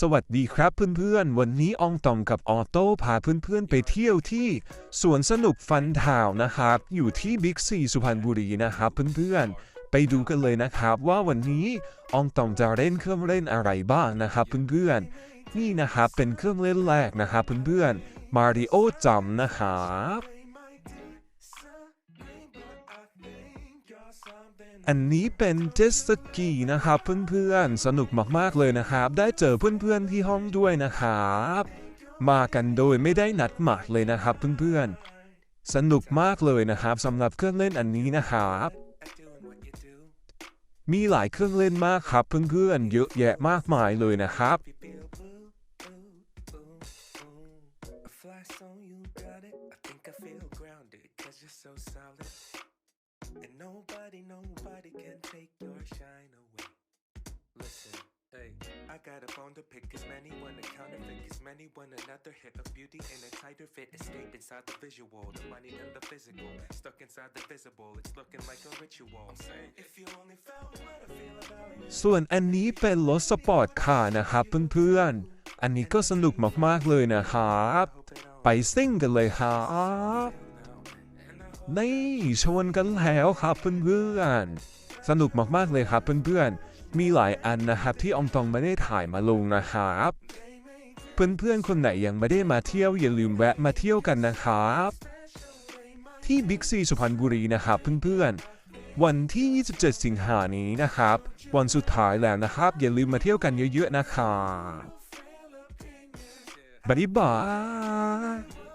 สวัสดีครับเพื่อนๆ วันนี้อองตองกับออโต้พาเพื่อนๆ ไปเที่ยวที่สวนสนุกฟันทาวนะครับ อยู่ที่บิ๊กซีสุพรรณบุรีนะครับเพื่อนๆ ไปดูกันเลยนะครับว่าวันนี้อองตองจะเล่นเครื่องเล่นอะไรบ้างนะครับเพื่อนๆ นี่นะครับเป็นเครื่องเล่นแรกนะครับเพื่อนๆมาริโอจัมนะครับ อันนี้เป็นเจตสกีนะครับเพื่อนๆ สนุกมากๆเลยนะครับ ได้เจอเพื่อนๆที่ห้องด้วยนะครับ มากันโดยไม่ได้นัดหมายเลยนะครับเพื่อนๆ สนุกมากเลยนะครับสำหรับเครื่องเล่นอันนี้นะครับมีหลายเครื่องเล่นมากครับเพื่อนๆ เยอะแยะมากมายเลยนะครับ on you got it. I think I feel grounded, cause you're so solid. And nobody, nobody can take your shine away. Listen, hey, I got a bone to pick, as many want to counterfeit, as many want another hit of beauty in a tighter fit. Escape inside the visual, the money and the physical. Stuck inside the visible, it's looking like a ritual. I'm saying, if you only felt what I feel about you. ส่วนอันนี้เป็นรถสปอร์ตคาร์นะครับเพื่อนๆ อันนี้ก็สนุกมากๆเลยนะครับ ไปซิ่งกันเลยครับ นี่ชวนกันแล้วครับเพื่อนๆสนุกมากๆเลยครับเพื่อนๆมีหลายอันนะครับที่อองตองไม่ได้ถ่ายมาลงนะครับ เพื่อนๆคนไหนยังไม่ได้มาเที่ยวอย่าลืมแวะมาเที่ยวกันนะครับ ที่บิ๊กซีสุพรรณบุรีนะครับเพื่อนๆวันที่ 27 สิงหานี้นะครับ วันสุดท้ายแล้วนะครับ อย่าลืมมาเที่ยวกันเยอะๆนะครับบ๊ายบาย